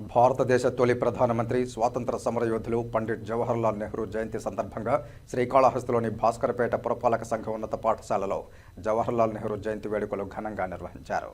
భారతదేశ తొలి ప్రధానమంత్రి స్వాతంత్ర సమరయోధులు పండిట్ జవహర్లాల్ నెహ్రూ జయంతి సందర్భంగా శ్రీకాళహస్తిలోని భాస్కరపేట పురపాలక సంఘ ఉన్నత పాఠశాలలో జవహర్లాల్ నెహ్రూ జయంతి వేడుకలు ఘనంగా నిర్వహించారు.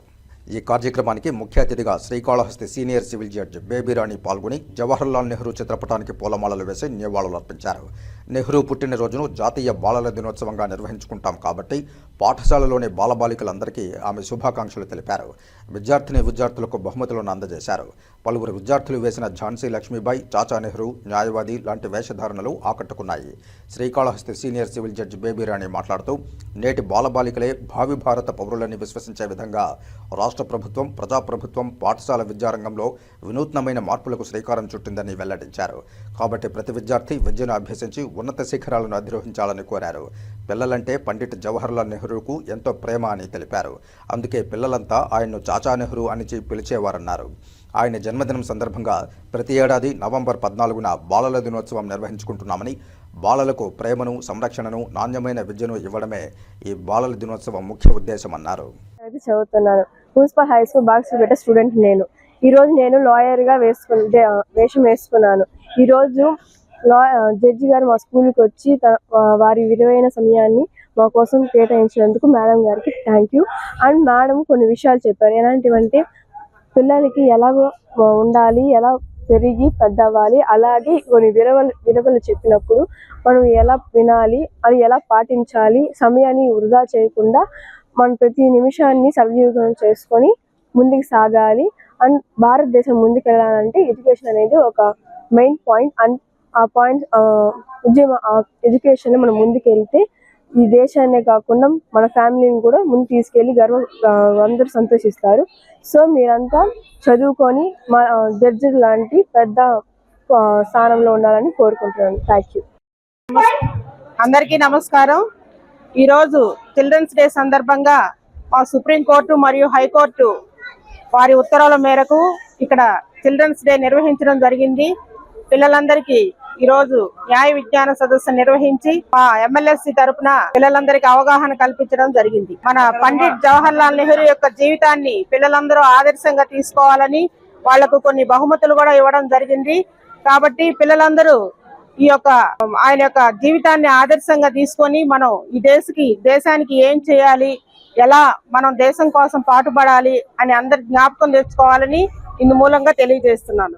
ఈ కార్యక్రమానికి ముఖ్య అతిథిగా Srikalahasti senior civil judge Babyrani పాల్గొని జవహర్లాల్ నెహ్రూ చిత్రపటానికి పూలమాలలు వేసి నివాళులు అర్పించారు నెహ్రూ పుట్టినరోజును జాతీయ బాలల దినోత్సవంగా నిర్వహించుకుంటాం కాబట్టి పాఠశాలలోని బాలబాలికలందరికీ ఆమె శుభాకాంక్షలు తెలిపారు. విద్యార్థిని విద్యార్థులకు బహుమతులను అందజేశారు. పలువురు విద్యార్థులు వేసిన ఝాన్సీ లక్ష్మీబాయి చాచా నెహ్రూ న్యాయవాది లాంటి వేషధారణలు ఆకట్టుకున్నాయి. Srikalahasti senior civil judge Babyrani మాట్లాడుతూ నేటి బాలబాలికలే భావి భారత పౌరులని విశ్వసించే విధంగా రాష్ట్ర ప్రభుత్వం ప్రజాప్రభుత్వం పాఠశాల విద్యారంగంలో వినూత్నమైన మార్పులకు శ్రీకారం చుట్టిందని వెల్లడించారు. కాబట్టి ప్రతి విద్యార్థి విద్యను అభ్యసించి ఉన్నత శిఖరాలను అధిరోహించాలని కోరారు. పిల్లలంటే పండిట్ జవహర్లాల్ నెహ్రూకు ఎంతో ప్రేమ అని తెలిపారు. అందుకే పిల్లలంతా ఆయన్ను చాచా నెహ్రూ అని పిలిచేవారన్నారు. ఆయన జన్మదినం సందర్భంగా ప్రతి ఏడాది నవంబర్ పద్నాలుగున బాలల దినోత్సవం నిర్వహించుకుంటున్నామని బాలలకు ప్రేమను సంరక్షణను నాణ్యమైన విద్యను ఇవ్వడమే ఈ బాలల దినోత్సవం ముఖ్య ఉద్దేశమన్నారు. చదువుతున్నాను. మున్సిపల్ హై స్కూల్ స్టూడెంట్ నేను. ఈ రోజు నేను లాయర్గా వేసుకుంటే వేషం వేసుకున్నాను. ఈరోజు లా జడ్జి గారు మా స్కూల్కి వచ్చి త- వారి విలువైన సమయాన్ని మా కోసం కేటాయించినందుకు మేడం గారికి థ్యాంక్ యూ. అండ్ మేడం కొన్ని విషయాలు చెప్పారు. ఎలాంటివంటే పిల్లలకి ఎలాగో ఉండాలి ఎలా పెరిగి పెద్ద అవ్వాలి అలాగే కొన్ని విలువలు విలువలు చెప్పినప్పుడు మనం ఎలా వినాలి అది ఎలా పాటించాలి సమయాన్ని వృధా చేయకుండా మనం ప్రతి నిమిషాన్ని సద్వినియోగం చేసుకొని ముందుకు సాగాలి. అండ్ భారతదేశం ముందుకు వెళ్ళాలంటే ఎడ్యుకేషన్ అనేది ఒక మెయిన్ పాయింట్. అండ్ ఆ పాయింట్ ఉద్యమ ఎడ్యుకేషన్ మనం ముందుకెళ్తే ఈ దేశాన్నే కాకుండా మన ఫ్యామిలీని కూడా ముందు తీసుకెళ్ళి గర్వ అందరూ సంతోషిస్తారు. సో మీరంతా చదువుకొని మా జడ్జి లాంటి పెద్ద స్థానంలో ఉండాలని కోరుకుంటున్నాను. థ్యాంక్ యూ అందరికీ నమస్కారం. ఈరోజు చిల్డ్రన్స్ డే సందర్భంగా మా సుప్రీంకోర్టు మరియు హైకోర్టు వారి ఉత్తర్వుల మేరకు ఇక్కడ చిల్డ్రన్స్ డే నిర్వహించడం జరిగింది. పిల్లలందరికీ ఈరోజు న్యాయ విజ్ఞాన సదస్సు నిర్వహించి మా ఎమ్మెల్యేసి తరఫున పిల్లలందరికీ అవగాహన కల్పించడం జరిగింది. మన పండిట్ జవహర్ లాల్ నెహ్రూ యొక్క జీవితాన్ని పిల్లలందరూ ఆదర్శంగా తీసుకోవాలని వాళ్ళకు కొన్ని బహుమతులు కూడా ఇవ్వడం జరిగింది. కాబట్టి పిల్లలందరూ ఈ యొక్క ఆయన యొక్క జీవితాన్ని ఆదర్శంగా తీసుకొని మనం ఈ దేశకి దేశానికి ఏం చేయాలి ఎలా మనం దేశం కోసం పాటుపడాలి అని అందరి జ్ఞాపకం తెచ్చుకోవాలని ఇందు మూలంగా తెలియజేస్తున్నాను.